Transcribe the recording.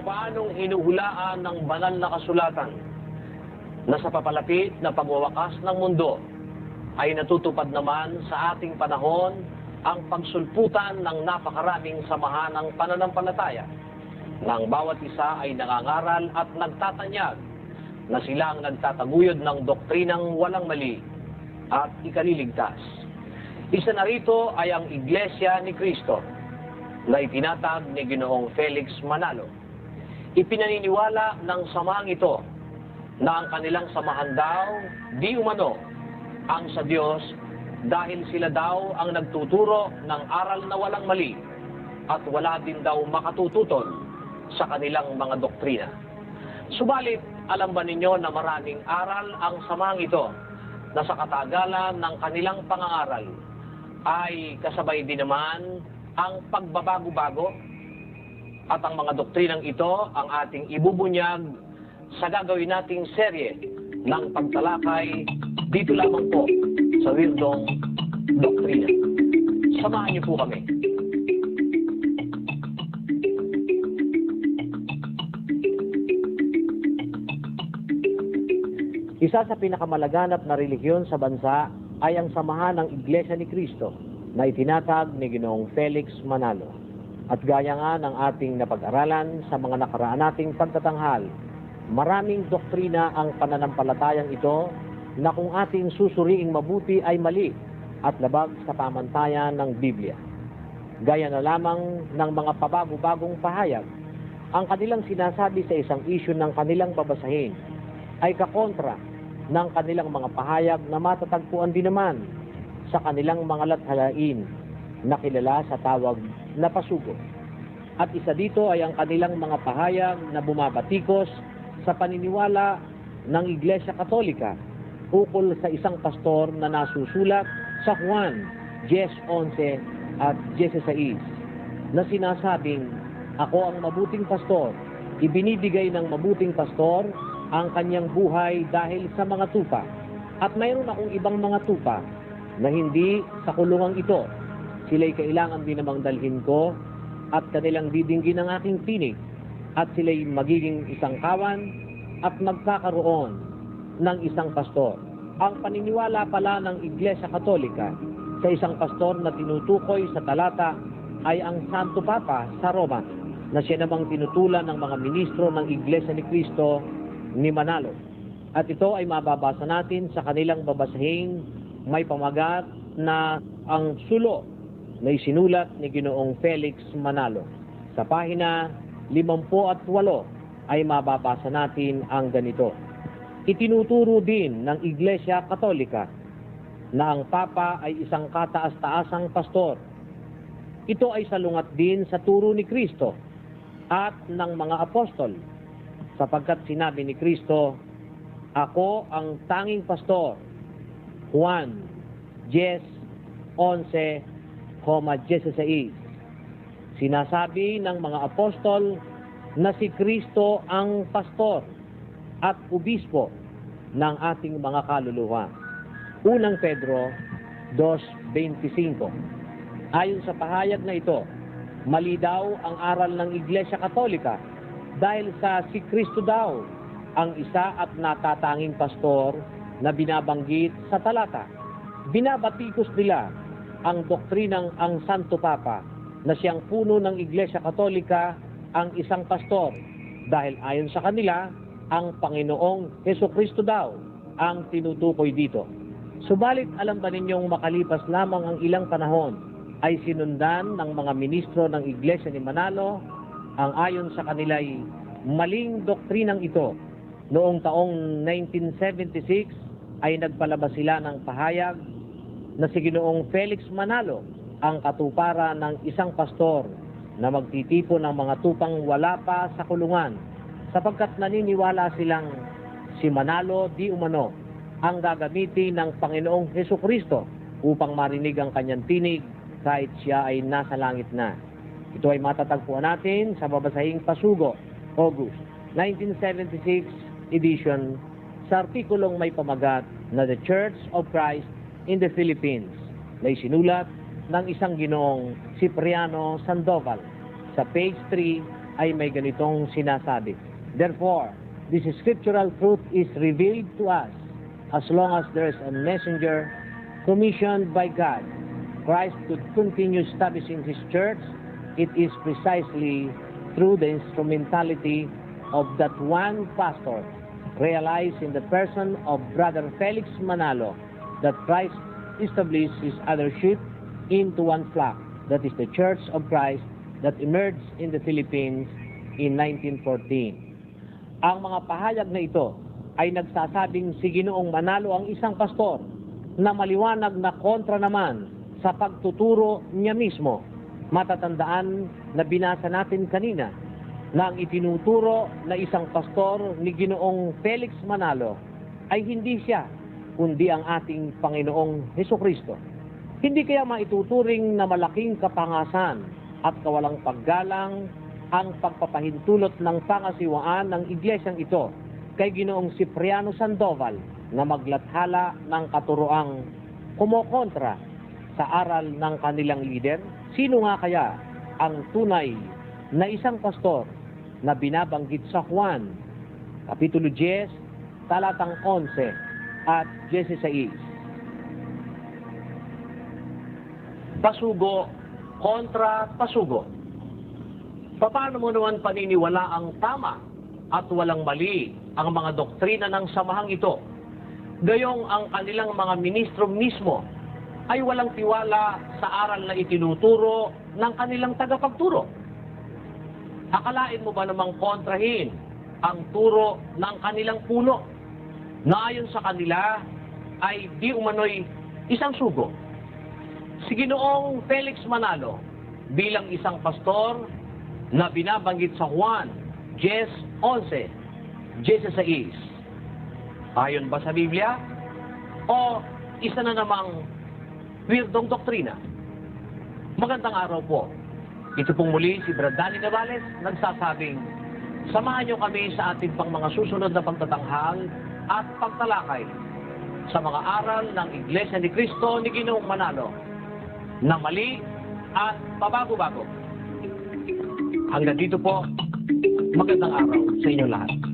papaanong hinuhulaan ng banal na kasulatan na sa papalapit na pagwawakas ng mundo ay natutupad naman sa ating panahon ang pagsulputan ng napakaraming samahan ng pananampalataya na ang bawat isa ay nangangaral at nagtatanyag na sila ang nagtataguyod ng doktrinang walang mali at ikaliligtas. Isa na rito ay ang Iglesia ni Cristo na itinatag ni Ginoong Felix Manalo. Ipinaniniwala ng samang ito na ang kanilang samahan daw di umano ang sa Diyos dahil sila daw ang nagtuturo ng aral na walang mali at wala din daw makatututol sa kanilang mga doktrina. Subalit, alam ba ninyo na maraming aral ang samang ito na sa katagalan ng kanilang pangangaral ay kasabay din naman ang pagbabago-bago at ang mga doktrinang ito ang ating ibubunyag sa gagawin nating serye ng pagtalakay dito lamang po sa Wildong Doktrina. Samahan niyo po kami. Isa sa pinakamalaganap na relihiyon sa bansa ay ang samahan ng Iglesia ni Cristo na itinatag ni Ginoong Felix Manalo. At gaya nga ng ating napag-aralan sa mga nakaraan nating pagtatanghal, maraming doktrina ang pananampalatayang ito na kung ating susuriing mabuti ay mali at labag sa pamantayan ng Biblia. Gaya na lamang ng mga pabago-bagong pahayag, ang kanilang sinasabi sa isang issue ng kanilang babasahin ay kakontra ng kanilang mga pahayag na matatagpuan din naman sa kanilang mga lathalain na kilala sa tawag na pasugo. At isa dito ay ang kanilang mga pahayag na bumabatikos sa paniniwala ng Iglesia Katolika ukol sa isang pastor na nasusulat sa Juan 10.11 at 16 na sinasabing, Ako ang mabuting pastor, ibinibigay ng mabuting pastor ang kanyang buhay dahil sa mga tupa. At mayroon akong ibang mga tupa na hindi sa kulungang ito. Sila'y kailangan din namang dalhin ko at kanilang didinggin ang aking tinig at sila'y magiging isang kawan at magkakaroon ng isang pastor. Ang paniniwala pala ng Iglesia Katolika sa isang pastor na tinutukoy sa talata ay ang Santo Papa sa Roma na siya namang tinutulan ng mga ministro ng Iglesia ni Cristo ni Manalo. At ito ay mababasa natin sa kanilang babasahing may pamagat na ang sulo na isinulat ni Ginoong Felix Manalo. Sa pahina 58 ay mababasa natin ang ganito. Itinuturo din ng Iglesia Katolika na ang Papa ay isang kataas-taasang pastor. Ito ay salungat din sa turo ni Kristo at ng mga apostol sapagkat sinabi ni Kristo, Ako ang tanging pastor. Juan 10, 11, 16. Sinasabi ng mga apostol na si Kristo ang pastor at ubispo ng ating mga kaluluwa. Unang Pedro 2.25 Ayon sa pahayag na ito, mali daw ang aral ng Iglesia Katolika dahil sa si Kristo daw ang isa at natatanging pastor na binabanggit sa talata. Binabatikos nila ang doktrinang ang Santo Papa na siyang puno ng Iglesia Katolika ang isang pastor dahil ayon sa kanila ang Panginoong Heso Kristo daw ang tinutukoy dito. Subalit alam ba ninyong makalipas lamang ang ilang panahon ay sinundan ng mga ministro ng Iglesia ni Manalo ang ayon sa kanila'y maling doktrinang ito. Noong taong 1976 ay nagpalabas sila ng pahayag na si Ginoong Felix Manalo ang katupara ng isang pastor na magtitipo ng mga tupang wala pa sa kulungan sapagkat naniniwala silang si Manalo di umano ang gagamitin ng Panginoong Heso Kristo upang marinig ang kanyang tinig kahit siya ay nasa langit na. Ito ay matatagpuan natin sa babasahing Pasugo, August 1976 edition sa artikulong may pamagat na The Church of Christ in the Philippines na isinulat ng isang ginoong Cipriano Sandoval sa page 3 ay may ganitong sinasabi. Therefore, this scriptural truth is revealed to us as long as there is a messenger commissioned by God. Christ could continue establishing His church. It is precisely through the instrumentality of that one pastor realized in the person of Brother Felix Manalo that Christ established his other sheep into one flock, that is the Church of Christ that emerged in the Philippines in 1914. Ang mga pahayag na ito ay nagsasabing si Ginoong Manalo ang isang pastor na maliwanag na kontra naman sa pagtuturo niya mismo. Matatandaan na binasa natin kanina na ang itinuturo na isang pastor ni Ginoong Felix Manalo ay hindi siya, kundi ang ating Panginoong Heso Kristo. Hindi kaya maituturing na malaking kapangasan at kawalang paggalang ang pagpapahintulot ng pangasiwaan ng iglesyang ito kay Ginoong Cipriano Sandoval na maglathala ng katuroang kumokontra sa aral ng kanilang leader? Sino nga kaya ang tunay na isang pastor na binabanggit sa Juan, Kapitulo 10, talatang 11 at 16? Pasugo kontra pasugo. Paano mo naman paniniwala ang tama at walang mali ang mga doktrina ng samahang ito? Gayong ang kanilang mga ministro mismo ay walang tiwala sa aral na itinuturo ng kanilang tagapagturo. Akalain mo ba namang kontrahin ang turo ng kanilang puno na ayon sa kanila ay di umano'y isang sugo? Si Ginoong Felix Manalo bilang isang pastor na binabanggit sa Juan 10.11, 16. Ayon ba sa Biblia? O isa na namang weirdong doktrina? Magandang araw po. Ito pong muli si Brad Danny Navales nagsasabing, samahan niyo kami sa ating pang mga susunod na pagtatanghal at pagtalakay sa mga aral ng Iglesia ni Cristo ni Ginoong Manalo na mali at pabago-bago. Hanggang dito po, magandang araw sa inyong lahat.